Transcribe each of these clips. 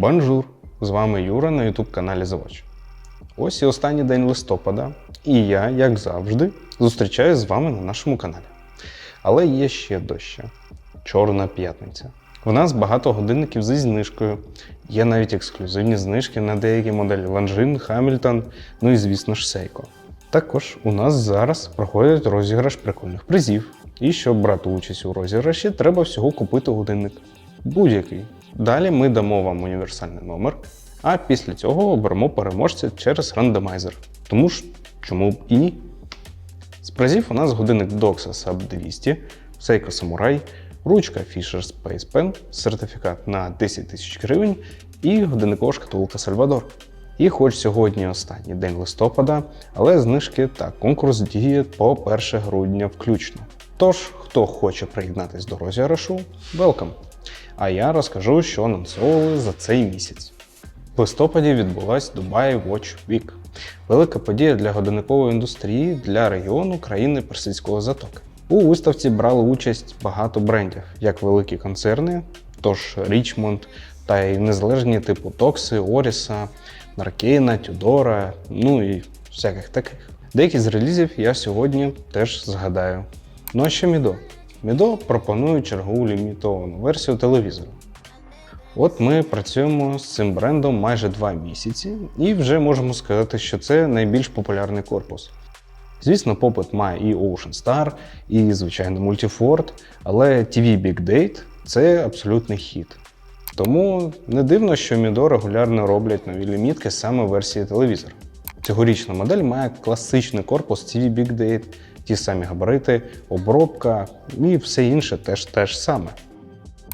Бонжур! З вами Юра на YouTube каналі Завоч. Ось і останній день листопада, і я, як завжди, зустрічаюсь з вами на нашому каналі. Але є ще доща Чорна п'ятниця. В нас багато годинників зі знижкою. Є навіть ексклюзивні знижки на деякі моделі Longines, Hamilton, ну і звісно ж Seiko. Також у нас зараз проходить розіграш прикольних призів. І щоб брати участь у розіграші, треба всього купити годинник. Будь-який. Далі ми дамо вам універсальний номер, а після цього оберемо переможця через рандомайзер. Тому ж чому б і ні? З призів у нас годинник Doxa Sub 200, Seiko Samurai, ручка Fisher Space Pen, сертифікат на 10 тисяч гривень і годинникова шкатулка Salvador. І хоч сьогодні останній день листопада, але знижки та конкурс діє по 1 грудня включно. Тож, хто хоче приєднатись до розіграшу, welcome! А я розкажу, що анонсовували за цей місяць. В листопаді відбулась Dubai Watch Week. Велика подія для годинникової індустрії для регіону країни Персидського затоки. У виставці брали участь багато брендів, як великі концерни, тож Richmond, та й незалежні типу Токси, Оріса, Наркейна, Тюдора, ну і всяких таких. Деякі з релізів я сьогодні теж згадаю. Ну а що Мідо? Мідо пропонує чергову лімітовану версію телевізора. От ми працюємо з цим брендом майже два місяці, і вже можемо сказати, що це найбільш популярний корпус. Звісно, попит має і Ocean Star, і, звичайно, Multiford, але TV Big Date це абсолютний хіт. Тому не дивно, що Мідо регулярно роблять нові лімітки саме версії телевізора. Цьогорічна модель має класичний корпус TV Big Date, ті самі габарити, обробка і все інше теж те ж саме.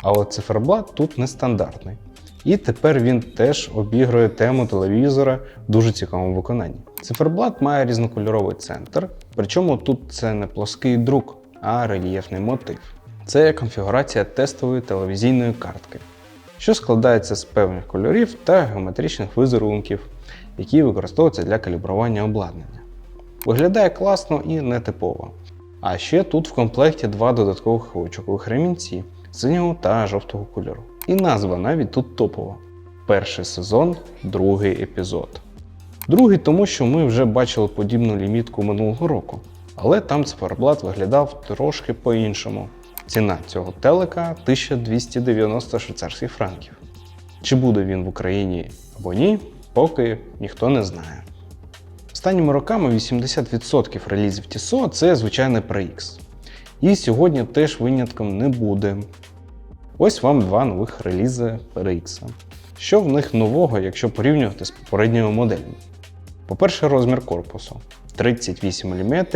Але циферблат тут нестандартний. І тепер він теж обігрує тему телевізора в дуже цікавому виконанні. Циферблат має різнокольоровий центр, причому тут це не плоский друк, а рельєфний мотив. Це конфігурація тестової телевізійної картки, що складається з певних кольорів та геометричних візерунків, які використовуються для калібрування обладнання. Виглядає класно і нетипово. А ще тут в комплекті два додаткових очокових ремінці синього та жовтого кольору. І назва навіть тут топова: перший сезон, другий епізод. Другий, тому що ми вже бачили подібну лімітку минулого року, але там циферблат виглядав трошки по-іншому. Ціна цього телека 1290 швейцарських франків. Чи буде він в Україні або ні, поки ніхто не знає. Останніми роками 80% релізів Tissot – це звичайний PRX. І сьогодні теж винятком не буде. Ось вам два нових релізи PRX. Що в них нового, якщо порівнювати з попередніми моделями? По-перше, розмір корпусу 38 мм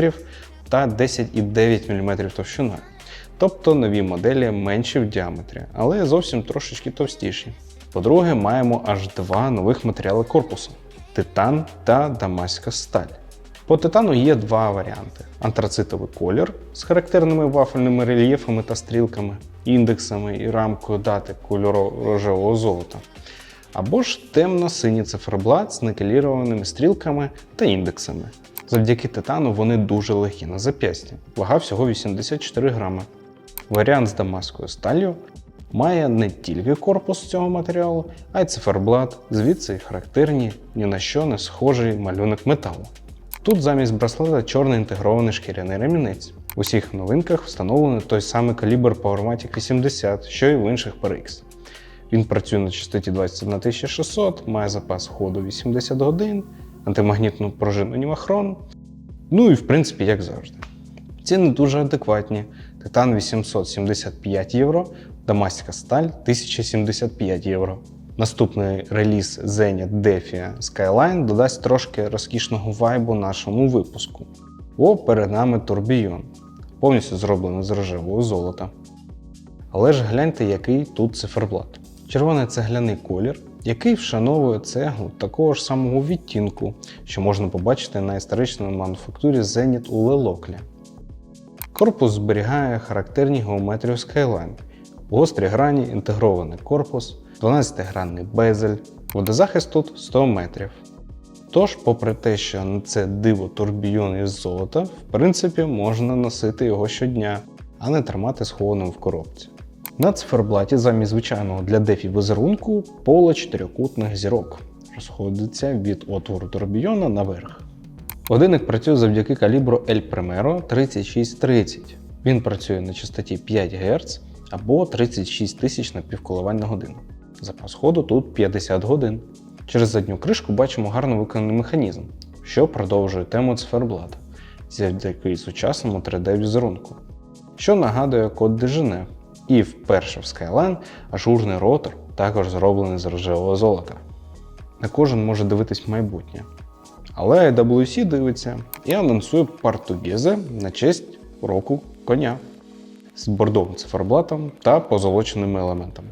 та 10,9 мм товщиною. Тобто нові моделі менші в діаметрі, але зовсім трошечки товстіші. По-друге, маємо аж два нових матеріали корпусу титан та дамаська сталь. По титану є два варіанти: антрацитовий колір з характерними вафельними рельєфами та стрілками, індексами і рамкою дати кольору рожевого золота. Або ж темно-синій циферблат з никелірованими стрілками та індексами. Завдяки титану вони дуже легкі на зап'ясті, вага всього 84 грами. Варіант з дамаською сталлю має не тільки корпус цього матеріалу, а й циферблат, звідси характерні ні на що не схожий малюнок металу. Тут замість браслета чорний інтегрований шкіряний ремінець. У всіх новинках встановлений той самий калібр Powermatic 80, що й в інших PRX. Він працює на частоті 21600, має запас ходу 80 годин, антимагнітну пружину Німахрон. Ну і в принципі, як завжди. Ціни дуже адекватні. Титан 875 євро, Дамаська сталь 1075 євро. Наступний реліз Zenit Defia Skyline додасть трошки розкішного вайбу нашому випуску. О, перед нами турбійон, повністю зроблений з рожевого золота. Але ж гляньте, який тут циферблат. Червоний цегляний колір, який вшановує цеглу такого ж самого відтінку, що можна побачити на історичній мануфактурі Zenit у Лелоклі. Корпус зберігає характерні геометрію Skyline, гострі грані, інтегрований корпус, 12-гранний безель, водозахист тут 100 метрів. Тож, попри те, що це диво турбійон із золота, в принципі, можна носити його щодня, а не тримати схованим в коробці. На циферблаті замість звичайного для дефі візерунку поле чотирикутних зірок розходиться від отвору турбійона наверх. Годинник працює завдяки калібру El Primero 3630. Він працює на частоті 5 Гц або 36 тисяч напівколивань на годину. Запас ходу тут 50 годин. Через задню кришку бачимо гарно виконаний механізм, що продовжує тему циферблата завдяки сучасному 3D-візерунку, що нагадує код Дежине. І вперше в Skyline ажурний ротор також зроблений з рожевого золота. Не кожен може дивитись майбутнє. Але IWC дивиться і анонсує Португезе на честь року коня з бордовим циферблатом та позолоченими елементами.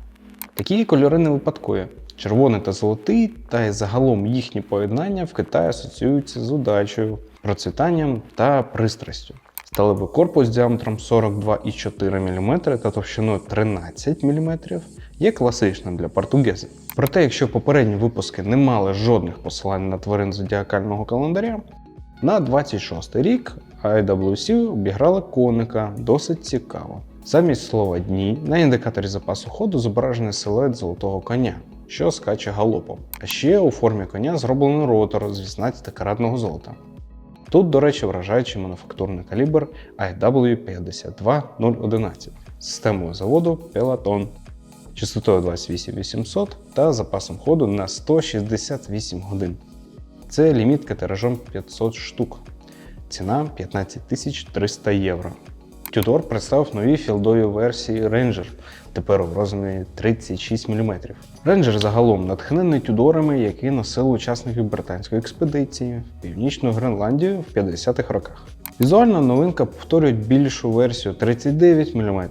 Такі кольори не випадкові. Червоний та золотий, та й загалом їхні поєднання в Китаї асоціюються з удачею, процвітанням та пристрастю. Сталевий корпус діаметром 42,4 мм та товщиною 13 мм є класичним для португези. Проте, якщо попередні випуски не мали жодних посилань на тварин зодіакального календаря, на 26 рік IWC обіграла коника досить цікаво. Замість слова дні на індикаторі запасу ходу зображений силует золотого коня, що скаче галопом. А ще у формі коня зроблений ротор з 18-каратного золота. Тут, до речі, вражаючий мануфактурний калібр IW52011 з системою заводу Peloton, частотою 28800 та запасом ходу на 168 годин. Це лімітка тиражом 500 штук. Ціна 15 300 євро. Tudor представив нові філдові версії Ranger, тепер у розмірі 36 мм. Ranger загалом натхнений тюдорами, які носили учасників британської експедиції в Північну Гренландію в 50-х роках. Візуальна новинка повторює більшу версію 39 мм,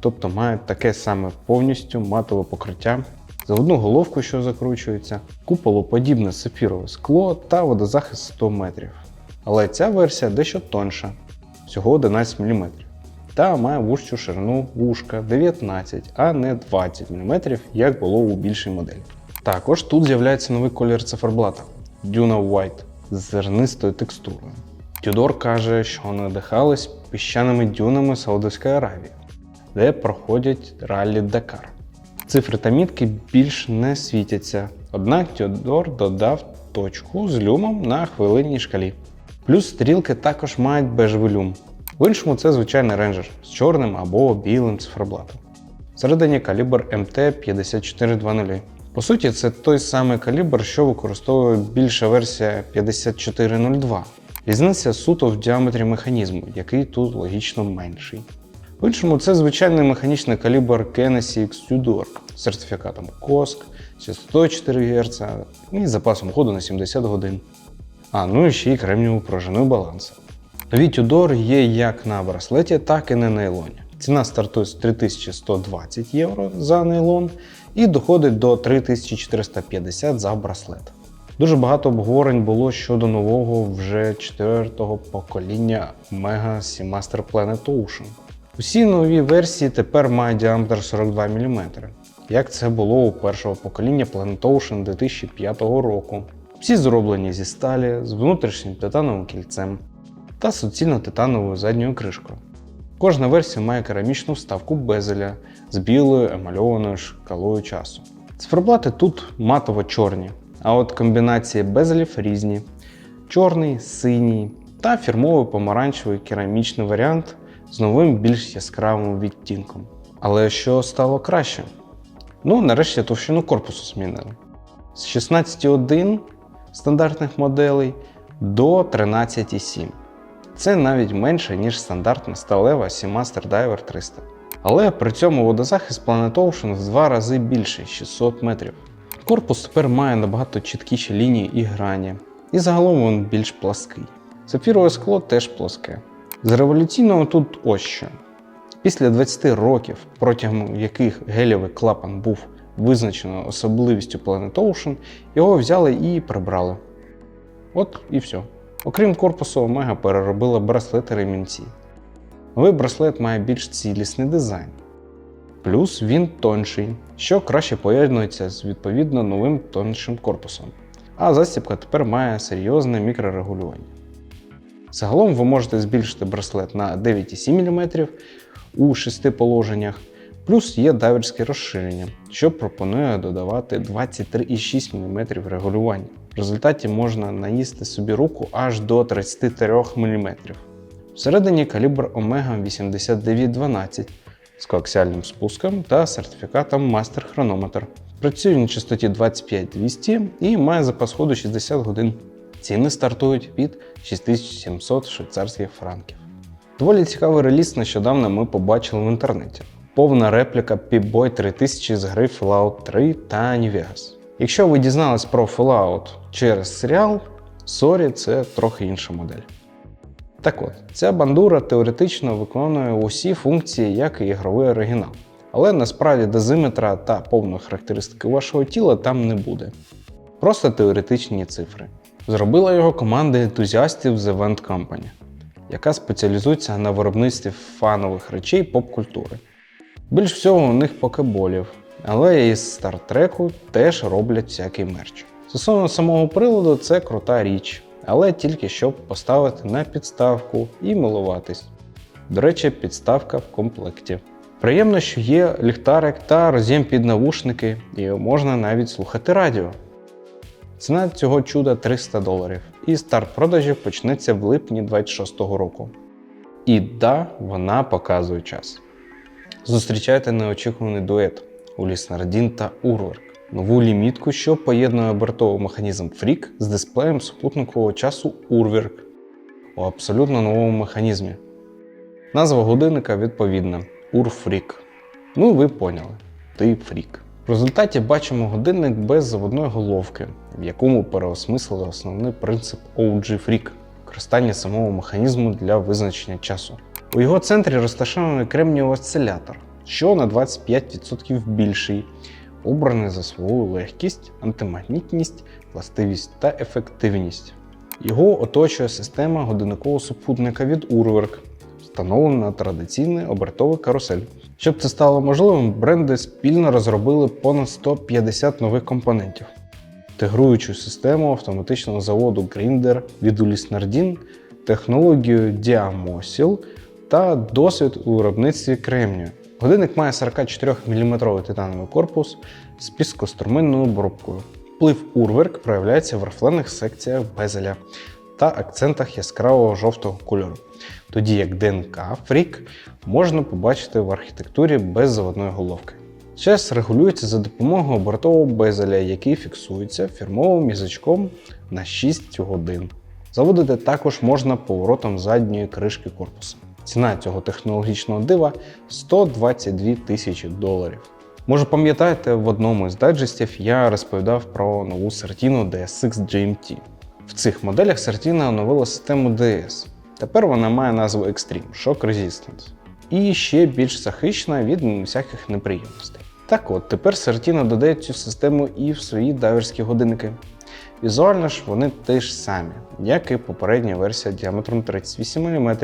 тобто мають таке саме повністю матове покриття, заводну головку, що закручується, куполоподібне сапфірове скло та водозахист 100 метрів. Але ця версія дещо тонша, всього 11 мм, та має вужчу ширину вушка 19, а не 20 мм, як було у більшій моделі. Також тут з'являється новий колір циферблата Duna White з зернистою текстурою. Тюдор каже, що надихались піщаними дюнами Саудовської Аравії, де проходять раллі Дакар. Цифри та мітки більш не світяться, однак Тюдор додав точку з люмом на хвилинній шкалі. Плюс стрілки також мають бежевий люм. В іншому це звичайний рейнджер з чорним або білим циферблатом. Всередині калібр МТ-5420. По суті, це той самий калібр, що використовує більша версія 5402. Різниця суто в діаметрі механізму, який тут логічно менший. В іншому це звичайний механічний калібр Kennedy X Tudor з сертифікатом COSC, частотою 4 Гц і запасом ходу на 70 годин. А, ну і ще й кремнієву пружиною балансу. Нові Tudor є як на браслеті, так і на нейлоні. Ціна стартує з 3120 євро за нейлон і доходить до 3450 за браслет. Дуже багато обговорень було щодо нового вже четвертого покоління Omega Seamaster Planet Ocean. Усі нові версії тепер мають діаметр 42 мм, як це було у першого покоління Planet Ocean 2005 року. Всі зроблені зі сталі з внутрішнім титановим кільцем та суцільно титановою задньою кришкою. Кожна версія має керамічну вставку безеля з білою емальованою шкалою часу. Циферблати тут матово-чорні, а от комбінації безелів різні: чорний, синій та фірмовий помаранчевий керамічний варіант з новим більш яскравим відтінком. Але що стало краще? Ну, нарешті товщину корпусу змінили. З 16,1 стандартних моделей до 13,7. Це навіть менше, ніж стандартна сталева Seamaster Diver 300. Але при цьому водозахист Planet Ocean в два рази більший 600 метрів. Корпус тепер має набагато чіткіші лінії і грані, і загалом він більш плаский. Сапфірове скло теж плоске. З революційного тут ось що. Після 20 років, протягом яких гелєвий клапан був визначено особливістю Planet Ocean, його взяли і прибрали. От і все. Окрім корпусу, Омега переробила браслети ремінці. Новий браслет має більш цілісний дизайн. Плюс він тонший, що краще поєднується з відповідно новим тоншим корпусом. А застібка тепер має серйозне мікрорегулювання. Загалом ви можете збільшити браслет на 9,7 мм у 6 положеннях, Плюс є дайверське розширення, що пропонує додавати 23,6 мм регулювання. В результаті можна наїсти собі руку аж до 33 мм. Всередині калібр Омега 8912 з коаксіальним спуском та сертифікатом Мастер Хронометр. Працює на частоті 25200 і має запас ходу 60 годин. Ціни стартують від 6700 швейцарських франків. Доволі цікавий реліз нещодавно ми побачили в інтернеті. Повна репліка Pip-Boy 3000 з гри Fallout 3 та New Vegas. Якщо ви дізнались про Fallout через серіал, сорі, це трохи інша модель. Так от, ця бандура теоретично виконує усі функції, як і ігровий оригінал. Але насправді дозиметра та повної характеристики вашого тіла там не буде. Просто теоретичні цифри. Зробила його команда ентузіастів The Event Company, яка спеціалізується на виробництві фанових речей поп-культури. Більш всього у них покеболів, але і з стартреку теж роблять всякий мерч. Стосовно самого приладу, це крута річ, але тільки щоб поставити на підставку і милуватись. До речі, підставка в комплекті. Приємно, що є ліхтарик та роз'єм під навушники, і можна навіть слухати радіо. Ціна цього чуда 300 доларів, і старт продажів почнеться в липні 26-го року. І да, вона показує час. Зустрічайте неочікуваний дует Уліс Нардін та Урверк. Нову лімітку, що поєднує бортовий механізм Freak з дисплеєм супутникового часу Урверк у абсолютно новому механізмі. Назва годинника відповідна Урфрік. Ну, ви поняли, ти фрік. В результаті бачимо годинник без заводної головки, в якому переосмислили основний принцип OG Freak – використання самого механізму для визначення часу. У його центрі розташований кремнієвий осцилятор, що на 25% більший, обраний за свою легкість, антимагнітність, властивість та ефективність. Його оточує система годинникового супутника від Urwerk, встановлена на традиційний обертовий карусель. Щоб це стало можливим, бренди спільно розробили понад 150 нових компонентів. Інтегруючу систему автоматичного заводу Grinder від Ulis Nardin, технологію Diamosil та досвід у виробництві кремнію. Годинник має 44 мм титановий корпус з піскоструменною обробкою. Вплив Урверк проявляється в рафлених секціях безеля та акцентах яскравого жовтого кольору, тоді як ДНК Фрік можна побачити в архітектурі без заводної головки. Час регулюється за допомогою бортового безеля, який фіксується фірмовим язичком на 6 годин. Заводити також можна поворотом задньої кришки корпуса. Ціна цього технологічного дива 122 тисячі доларів. Може, пам'ятаєте, в одному із дайджестів я розповідав про нову Certino DSX GMT. В цих моделях Certino оновила систему DS. Тепер вона має назву Extreme Shock Resistance і ще більш захищена від всяких неприємностей. Так от, тепер Certino додає цю систему і в свої дайверські годинники. Візуально ж вони те ж самі, як і попередня версія діаметром 38 мм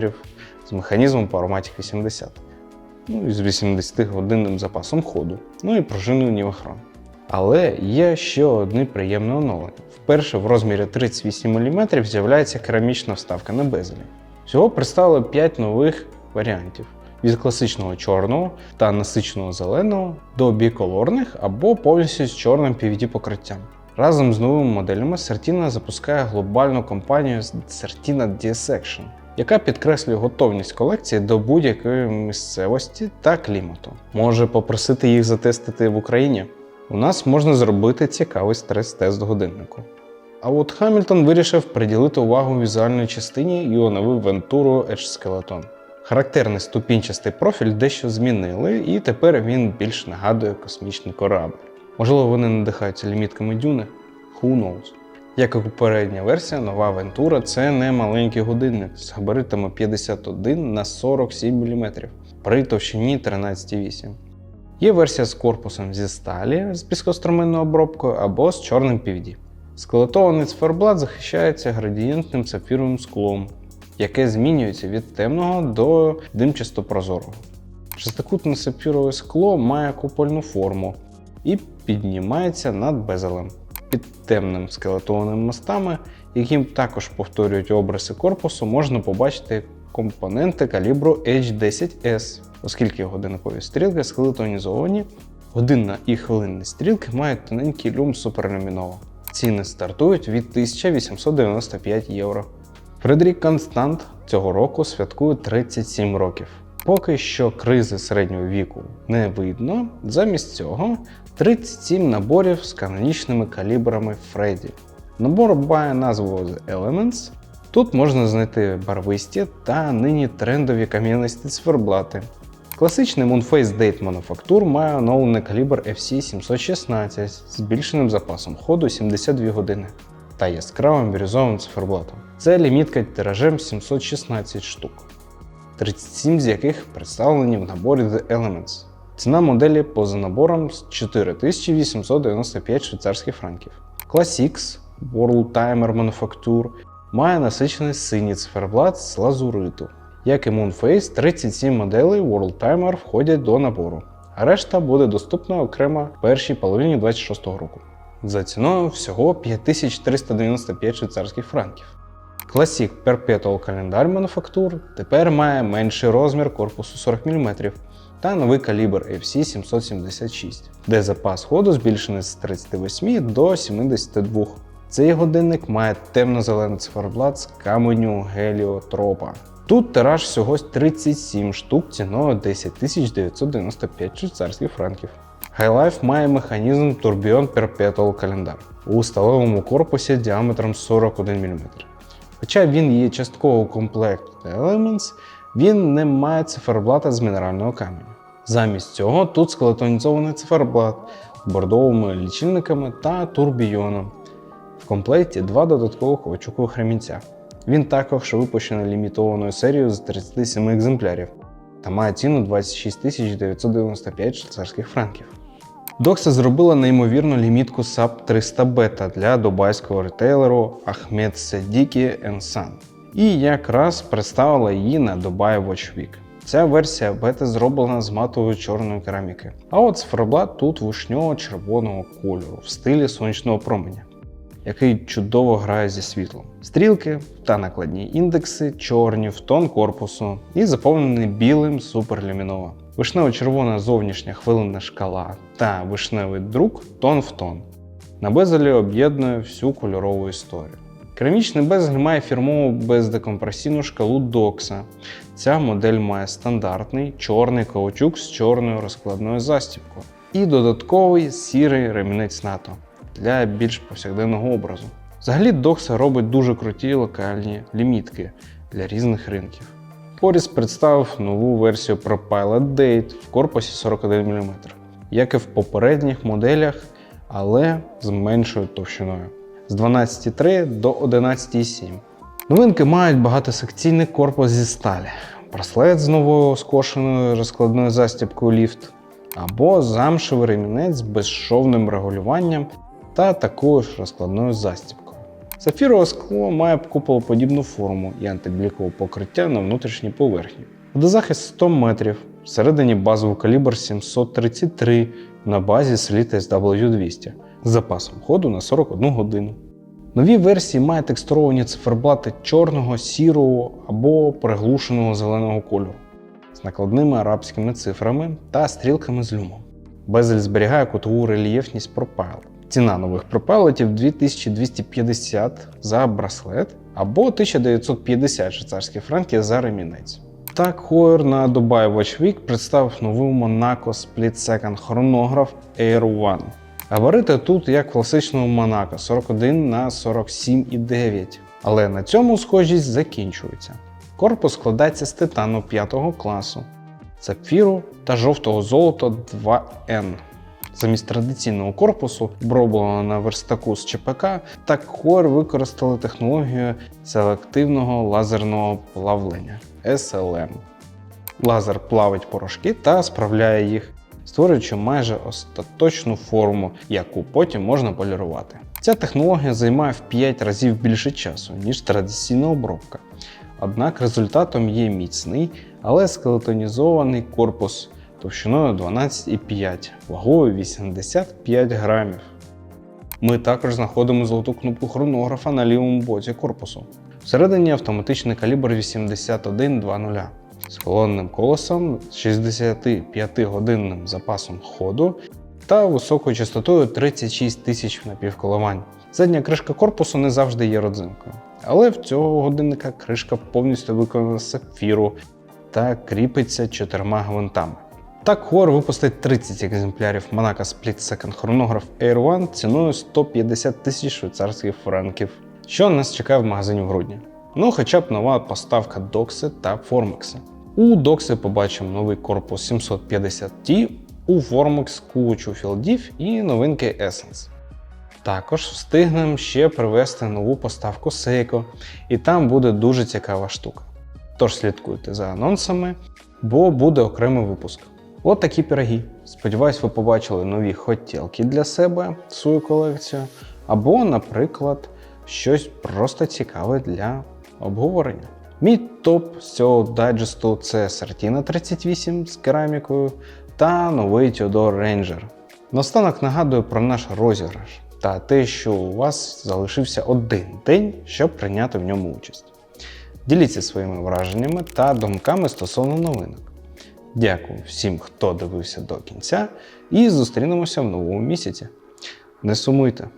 з механізмом Powermatic 80, ну і з 80-годинним запасом ходу, ну і пружиною Нівахрон. Але є ще одне приємне оновлення. Вперше в розмірі 38 мм з'являється керамічна вставка на безелі. Всього представили 5 нових варіантів: від класичного чорного та насиченого зеленого до біколорних або повністю з чорним PVD покриттям. Разом з новими моделями Certina запускає глобальну кампанію Certina DS-Action, яка підкреслює готовність колекції до будь-якої місцевості та клімату. Може попросити їх затестити в Україні? У нас можна зробити цікавий стрес-тест годиннику. А от Хамільтон вирішив приділити увагу візуальній частині і оновив Вентуру Edge Skeleton. Характерний ступінчастий профіль дещо змінили, і тепер він більш нагадує космічний корабль. Можливо, вони надихаються лімітками дюни? Who knows? Як і попередня версія, нова Вентура це не маленький годинник з габаритами 51 на 47 мм при товщині 13,8. Є версія з корпусом зі сталі з піскоструменною обробкою або з чорним PVD. Скелетований циферблат захищається градієнтним сапфіровим склом, яке змінюється від темного до димчасто прозорого. Шестикутне сапфірове скло має купольну форму і піднімається над безелем. Під темним скелетованими мостами, які також повторюють обриси корпусу, можна побачити компоненти калібру H10S. оскільки годинникові стрілки скелетонізовані, годинна і хвилинні стрілки мають тоненький люм суперлюміново. Ціни стартують від 1895 євро. Фредерік Констант цього року святкує 37 років. Поки що кризи середнього віку не видно, замість цього 37 наборів з канонічними калібрами Фредді. Набор має назву The Elements. Тут можна знайти барвисті та нині трендові кам'янисті циферблати. Класичний Moonface Date Manufacture має оновлений калібр FC716 з збільшеним запасом ходу 72 години та яскравим бірюзовим циферблатом. Це лімітка тиражем 716 штук, 37 з яких представлені в наборі The Elements. Ціна моделі поза набором з 4895 швейцарських франків. Classics World Timer Manufacture має насичений синій циферблат з лазуриту. Як і Moonface, 37 моделей World Timer входять до набору, а решта буде доступна окремо в першій половині 2026 року. За ціною всього 5395 швейцарських франків. Classic Perpetual календар Manufacture тепер має менший розмір корпусу 40 мм та новий калібр FC776, де запас ходу збільшений з 38 до 72. Цей годинник має темно-зелений циферблат з каменю геліотропа. Тут тираж всього 37 штук ціною 10 995 швейцарських франків. Highlife має механізм Tourbillon Perpetual календар у сталевому корпусі діаметром 41 мм. Хоча він є частково The Elements, він не має циферблата з мінерального каменю. Замість цього тут скелетонізований циферблат з бордовими лічильниками та турбійоном. В комплекті два додаткових каучукових ремінця. Він також випущений лімітованою серією з 37 екземплярів та має ціну 26 995 швейцарських франків. Докса зробила неймовірну лімітку SAP 300 бета для дубайського ретейлеру Ahmed Sediki Son. І якраз представила її на Dubai Watch Week. Ця версія бета зроблена з матової чорної кераміки. А от циферблат тут вишньово-червоного кольору в стилі сонячного променя, який чудово грає зі світлом. Стрілки та накладні індекси чорні в тон корпусу і заповнені білим суперлюміново. Вишнево-червона зовнішня хвилинна шкала та вишневий друк тон в тон. На безелі об'єднує всю кольорову історію. Керамічний безель має фірмову бездекомпресійну шкалу Докса. Ця модель має стандартний чорний каучук з чорною розкладною застібкою і додатковий сірий ремінець НАТО для більш повсякденного образу. Взагалі, Докса робить дуже круті локальні лімітки для різних ринків. Поріс представив нову версію ProPilot Date в корпусі 41 мм, як і в попередніх моделях, але з меншою товщиною з 12,3 до 11,7. Новинки мають багатосекційний корпус зі сталі, браслет з новою скошеною розкладною застібкою ліфт або замшевий ремінець з безшовним регулюванням та такою ж розкладною застібкою. Сафірове скло має куполоподібну форму і антиблікове покриття на внутрішній поверхні. Водозахист 100 метрів, всередині базовий калібр 733 на базі Slita SW200 з запасом ходу на 41 годину. Нові версії мають текстуровані циферблати чорного, сірого або приглушеного зеленого кольору з накладними арабськими цифрами та стрілками з люмом. Безель зберігає кутову рельєфність пропайлу. Ціна нових пропайлетів 2250 за браслет або 1950 швейцарських франків за ремінець. Так, Хойер на Dubai Watch Week представив новий Monaco Split Second хронограф Air One. Габарити тут як в класичному Монако 41 на 47,9. Але на цьому схожість закінчується. Корпус складається з титану 5 класу, сапфіру та жовтого золота 2N. Замість традиційного корпусу, обробленого на верстаку з ЧПК, так Хор використали технологію селективного лазерного плавлення SLM. Лазер плавить порошки та справляє їх, створюючи майже остаточну форму, яку потім можна полірувати. Ця технологія займає в 5 разів більше часу, ніж традиційна обробка. Однак результатом є міцний, але скелетонізований корпус товщиною 12,5, вагою 85 грамів. Ми також знаходимо золоту кнопку хронографа на лівому боці корпусу. Всередині автоматичний калібр 8120. з колонним колесом, з 65-годинним запасом ходу та високою частотою 36 тисяч напівколивань. Задня кришка корпусу не завжди є родзинкою, але в цього годинника кришка повністю виконана з сапфіру та кріпиться чотирма гвинтами. Так, Хор випустить 30 екземплярів Monaco Split Second хронограф Air One ціною 150 тисяч швейцарських франків. Що нас чекає в магазині в грудні? Ну, хоча б нова поставка Докси та Формекси. У Докси побачимо новий корпус 750T, у Formex кучу філдів і новинки Essence. Також встигнемо ще привезти нову поставку Seiko, і там буде дуже цікава штука. Тож слідкуйте за анонсами, бо буде окремий випуск. От такі пироги. Сподіваюсь, ви побачили нові хотілки для себе свою колекцію, або, наприклад, щось просто цікаве для обговорення. Мій топ з цього дайджесту це Сартіна 38 з керамікою та новий Theodore Ranger. Наостанок нагадую про наш розіграш та те, що у вас залишився один день, щоб прийняти в ньому участь. Діліться своїми враженнями та думками стосовно новинок. Дякую всім, хто дивився до кінця, і зустрінемося в новому місяці. Не сумуйте!